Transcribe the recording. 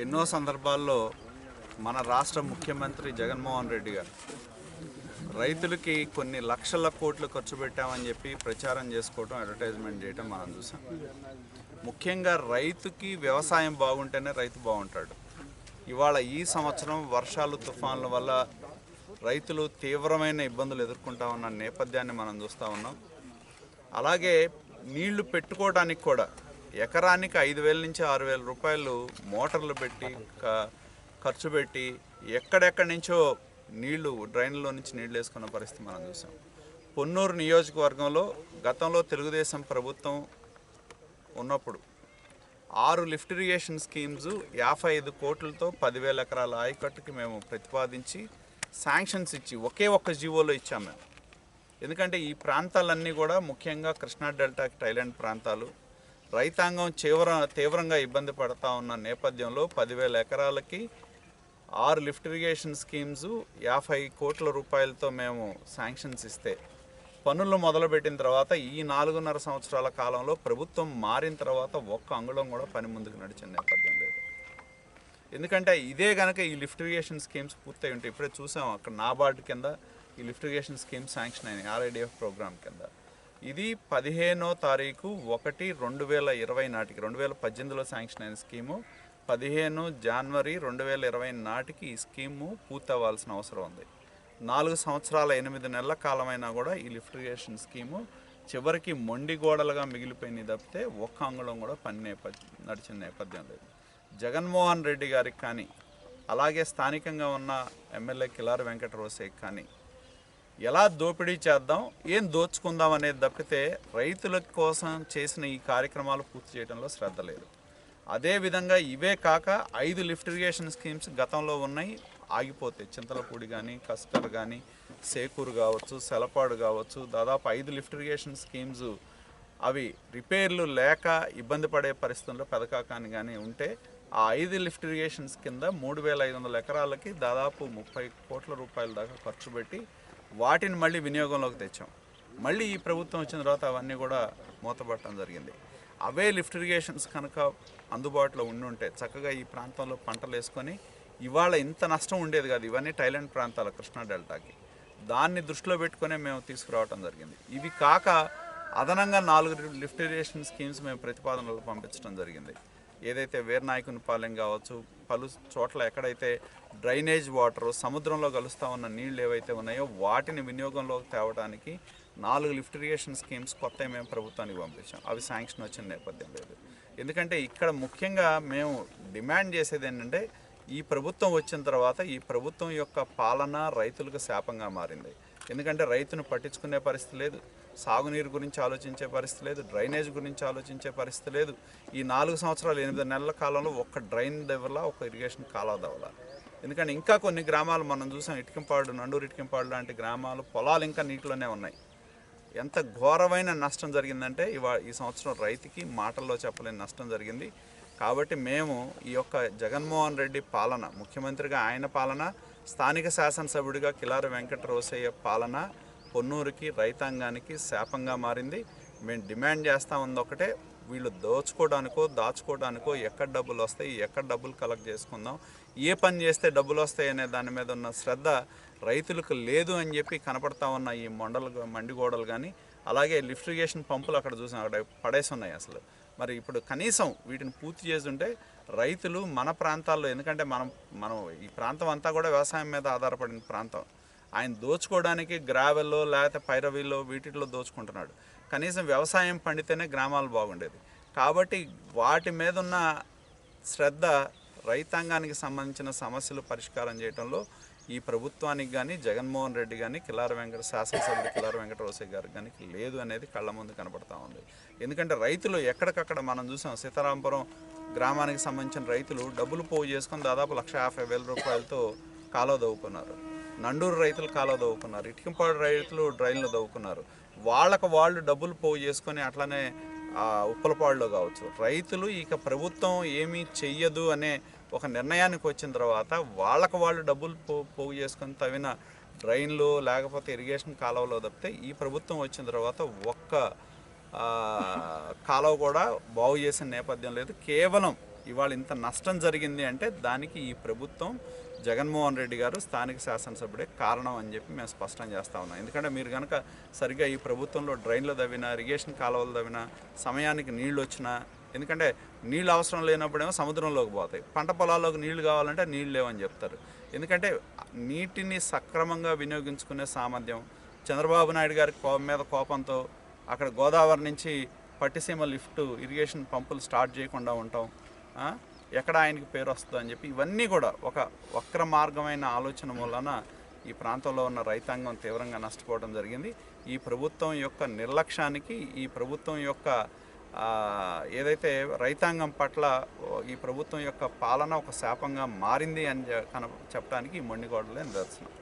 ఎన్నో సందర్భాల్లో మన రాష్ట్ర ముఖ్యమంత్రి జగన్మోహన్ రెడ్డి గారు రైతులకి కొన్ని లక్షల కోట్లు ఖర్చు పెట్టామని చెప్పి ప్రచారం చేసుకోవటం అడ్వర్టైజ్మెంట్ చేయటం మనం చూసాం. ముఖ్యంగా రైతుకి వ్యవసాయం బాగుంటేనే రైతు బాగుంటాడు. ఇవాళ ఈ సంవత్సరం వర్షాలు తుఫాన్ల వల్ల రైతులు తీవ్రమైన ఇబ్బందులు ఎదుర్కొంటా ఉన్న నేపథ్యాన్ని మనం చూస్తూ ఉన్నాం. అలాగే నీళ్ళు పెట్టుకోవడానికి కూడా ఎకరానికి ఐదు వేల నుంచి ఆరు వేల రూపాయలు మోటార్లు పెట్టి ఖర్చు పెట్టి ఎక్కడెక్కడి నుంచో నీళ్ళు డ్రైన్లో నుంచి నీళ్ళు వేసుకున్న పరిస్థితి మనం చూసాం. పొన్నూరు నియోజకవర్గంలో గతంలో తెలుగుదేశం ప్రభుత్వం ఉన్నప్పుడు ఆరు లిఫ్ట్ ఇరిగేషన్ స్కీమ్స్ యాభై ఐదు కోట్లతో పదివేల ఎకరాల ఆయకట్టుకి మేము ప్రతిపాదించి శాంక్షన్స్ ఇచ్చి ఒకే ఒక్క జీవోలో ఇచ్చాము మేము. ఎందుకంటే ఈ ప్రాంతాలన్నీ కూడా ముఖ్యంగా కృష్ణా డెల్టాకి టైలాండ్ ప్రాంతాలు రైతాంగం తీవ్ర తీవ్రంగా ఇబ్బంది పడతా ఉన్న నేపథ్యంలో పదివేల ఎకరాలకి ఆరు లిఫ్ట్ ఇరిగేషన్ స్కీమ్స్ యాభై కోట్ల రూపాయలతో మేము శాంక్షన్స్ ఇస్తే పనులు మొదలుపెట్టిన తర్వాత ఈ నాలుగున్నర సంవత్సరాల కాలంలో ప్రభుత్వం మారిన తర్వాత ఒక్క అంగుళం కూడా పని ముందుకు నడిచిన నేపథ్యం లేదు. ఎందుకంటే ఇదే కనుక ఈ లిఫ్ట్ ఇరిగేషన్ స్కీమ్స్ పూర్తయి ఉంటాయి ఇప్పుడే చూసాం అక్కడ నాబార్డు కింద ఈ లిఫ్ట్ ఇరిగేషన్ స్కీమ్ శాంక్షన్ అయినాయి ఆర్ఐడిఎఫ్ ప్రోగ్రామ్ కింద. ఇది పదిహేనో తారీఖు ఒకటి రెండు వేల ఇరవై నాటికి రెండు వేల పద్దెనిమిదిలో శాంక్షన్ అయిన స్కీము. పదిహేను జనవరి రెండు వేల ఇరవై నాటికి ఈ స్కీము పూర్తవ్వాల్సిన అవసరం ఉంది. నాలుగు సంవత్సరాల ఎనిమిది నెలల కాలమైనా కూడా ఈ లిఫ్ట్ ఇరిగేషన్ స్కీము చివరికి మొండి గోడలుగా మిగిలిపోయినాయి తప్పితే ఒక్క అంగుళం కూడా పని నేపథ్యం నడిచిన నేపథ్యం లేదు. జగన్మోహన్ రెడ్డి గారికి కానీ అలాగే స్థానికంగా ఉన్న ఎమ్మెల్యే కిలారి వెంకట రోసేకి కానీ ఎలా దోపిడీ చేద్దాం ఏం దోచుకుందాం అనేది తప్పితే రైతుల కోసం చేసిన ఈ కార్యక్రమాలు పూర్తి చేయడంలో శ్రద్ధ లేదు. అదేవిధంగా ఇవే కాక ఐదు లిఫ్ట్ ఇరిగేషన్ స్కీమ్స్ గతంలో ఉన్నాయి. ఆగిపోతాయి చింతలపూడి కానీ కస్కర్ కానీ సేకూరు కావచ్చు సెలపాడు కావచ్చు దాదాపు ఐదు లిఫ్ట్ ఇరిగేషన్ స్కీమ్స్ అవి రిపేర్లు లేక ఇబ్బంది పడే పరిస్థితుల్లో పెదకాకాని కానీ ఉంటే ఆ ఐదు లిఫ్ట్ ఇరిగేషన్స్ కింద మూడు వేల ఐదు వందల ఎకరాలకి దాదాపు ముప్పై కోట్ల రూపాయల దాకా ఖర్చు పెట్టి వాటిని మళ్ళీ వినియోగంలోకి తెచ్చాం. మళ్ళీ ఈ ప్రభుత్వం వచ్చిన తర్వాత అవన్నీ కూడా మూతపట్టడం జరిగింది. అవే లిఫ్ట్ ఇరిగేషన్స్ కనుక అందుబాటులో ఉండి ఉంటే చక్కగా ఈ ప్రాంతంలో పంటలు వేసుకొని ఇవాళ ఇంత నష్టం ఉండేది కాదు. ఇవన్నీ థైలాండ్ ప్రాంతాల కృష్ణా డెల్టాకి. దాన్ని దృష్టిలో పెట్టుకునే మేము తీసుకురావడం జరిగింది. ఇవి కాక అదనంగా నాలుగు లిఫ్ట్ ఇరిగేషన్ స్కీమ్స్ మేము ప్రతిపాదనలు పంపించడం జరిగింది. ఏదైతే వీరనాయకుని పాలెం కావచ్చు పలు చోట్ల ఎక్కడైతే డ్రైనేజ్ వాటర్ సముద్రంలో కలుస్తూ ఉన్న నీళ్ళు ఏవైతే ఉన్నాయో వాటిని వినియోగంలోకి తేవడానికి నాలుగు లిఫ్ట్ ఇరిగేషన్ స్కీమ్స్ కొత్త మేము ప్రభుత్వానికి పంపించాం. అవి శాంక్షన్ వచ్చిన నేపథ్యం లేదు. ఎందుకంటే ఇక్కడ ముఖ్యంగా మేము డిమాండ్ చేసేది ఏంటంటే ఈ ప్రభుత్వం వచ్చిన తర్వాత ఈ ప్రభుత్వం యొక్క పాలన రైతులకు శాపంగా మారింది. ఎందుకంటే రైతును పట్టించుకునే పరిస్థితి లేదు సాగునీరు గురించి ఆలోచించే పరిస్థితి లేదు డ్రైనేజ్ గురించి ఆలోచించే పరిస్థితి లేదు. ఈ నాలుగు సంవత్సరాలు ఎనిమిది నెలల కాలంలో ఒక్క డ్రైన్ దెవలా ఒక ఇరిగేషన్ కాలా దవలా ఎందుకంటే ఇంకా కొన్ని గ్రామాలు మనం చూసాం ఇటుకంపాడు నండూరు ఇటుకంపాడు లాంటి గ్రామాలు పొలాలు ఇంకా నీటిలోనే ఉన్నాయి. ఎంత ఘోరమైన నష్టం జరిగిందంటే ఇవా ఈ సంవత్సరం రైతుకి మాటల్లో చెప్పలేని నష్టం జరిగింది. కాబట్టి మేము ఈ యొక్క జగన్మోహన్ రెడ్డి పాలన ముఖ్యమంత్రిగా ఆయన పాలన స్థానిక శాసనసభ్యుడిగా కిలారి వెంకట రోసయ్య పాలన పొన్నూరుకి రైతాంగానికి శాపంగా మారింది. మేము డిమాండ్ చేస్తా ఉంది ఒకటే వీళ్ళు దోచుకోవడానికో దాచుకోవడానికో ఎక్కడ డబ్బులు వస్తాయి ఎక్కడ డబ్బులు కలెక్ట్ చేసుకుందాం ఏ పని చేస్తే డబ్బులు వస్తాయి అనే దాని మీద ఉన్న శ్రద్ధ రైతులకు లేదు అని చెప్పి కనపడతా ఉన్న ఈ మండలు మండిగోడలు కానీ అలాగే లిఫ్ట్ ఇరిగేషన్ పంపులు అక్కడ చూసాం అక్కడ పడేసి ఉన్నాయి అసలు. మరి ఇప్పుడు కనీసం వీటిని పూర్తి చేస్తుంటే రైతులు మన ప్రాంతాల్లో ఎందుకంటే మనం మనం ఈ ప్రాంతం అంతా కూడా వ్యవసాయం మీద ఆధారపడిన ప్రాంతం. ఆయన దోచుకోవడానికి గ్రావెల్లో లేకపోతే పైరవీల్లో వీటిలో దోచుకుంటున్నాడు. కనీసం వ్యవసాయం పండితేనే గ్రామాలు బాగుండేది. కాబట్టి వాటి మీద ఉన్న శ్రద్ధ రైతాంగానికి సంబంధించిన సమస్యలు పరిష్కారం చేయడంలో ఈ ప్రభుత్వానికి కానీ జగన్మోహన్ రెడ్డి కానీ కిలార వెంకట శాసనసభ్యులు కిలార వెంకటరోసే గారు కానీ లేదు అనేది కళ్ళ ముందు కనబడతా ఉంది. ఎందుకంటే రైతులు ఎక్కడికక్కడ మనం చూసాం సీతారాంపురం గ్రామానికి సంబంధించిన రైతులు డబ్బులు పోగు చేసుకొని దాదాపు లక్ష యాభై వేల రూపాయలతో కాలువ దవ్వుకున్నారు. నండూరు రైతులు కాలువ దవ్వుకున్నారు. ఇటుకంపాడు రైతులు డ్రైన్లు దవ్వుకున్నారు. వాళ్ళకు వాళ్ళు డబ్బులు పోగు చేసుకొని అట్లనే ఉప్పలపాడులో కావచ్చు. రైతులు ఇక ప్రభుత్వం ఏమీ చెయ్యదు అనే ఒక నిర్ణయానికి వచ్చిన తర్వాత వాళ్ళకు వాళ్ళు డబ్బులు పో పోగు చేసుకొని తవ్విన డ్రైన్లు లేకపోతే ఇరిగేషన్ కాలువలో తప్పితే ఈ ప్రభుత్వం వచ్చిన తర్వాత ఒక్క కాలువ కూడా బాగు చేసిన నేపథ్యం లేదు. కేవలం ఇవాళ ఇంత నష్టం జరిగింది అంటే దానికి ఈ ప్రభుత్వం జగన్మోహన్ రెడ్డి గారు స్థానిక శాసనసభ్యుడే కారణం అని చెప్పి మేము స్పష్టం చేస్తా ఉన్నాం. ఎందుకంటే మీరు కనుక సరిగ్గా ఈ ప్రభుత్వంలో డ్రైన్లు తవ్వినా ఇరిగేషన్ కాలువలు తవ్వినా సమయానికి నీళ్ళు వచ్చినా ఎందుకంటే నీళ్ళు అవసరం లేనప్పుడేమో సముద్రంలోకి పోతాయి. పంట పొలాల్లోకి నీళ్ళు కావాలంటే నీళ్ళు లేవని చెప్తారు. ఎందుకంటే నీటిని సక్రమంగా వినియోగించుకునే సామర్థ్యం చంద్రబాబు నాయుడు గారి కోపం మీద కోపంతో అక్కడ గోదావరి నుంచి పట్టిసీమ లిఫ్ట్ ఇరిగేషన్ పంపులు స్టార్ట్ చేయకుండా ఉంటాం. ఎక్కడ ఆయనకి పేరు వస్తుంది అని చెప్పి ఇవన్నీ కూడా ఒక వక్ర మార్గమైన ఆలోచన వలన ఈ ప్రాంతంలో ఉన్న రైతాంగం తీవ్రంగా నష్టపోవడం జరిగింది. ఈ ప్రభుత్వం యొక్క నిర్లక్ష్యానికి ఈ ప్రభుత్వం యొక్క ఏదైతే రైతాంగం పట్ల ఈ ప్రభుత్వం యొక్క పాలన ఒక శాపంగా మారింది అని కన చెప్పడానికి ఈ మొండిగోడలే నిదర్శనం.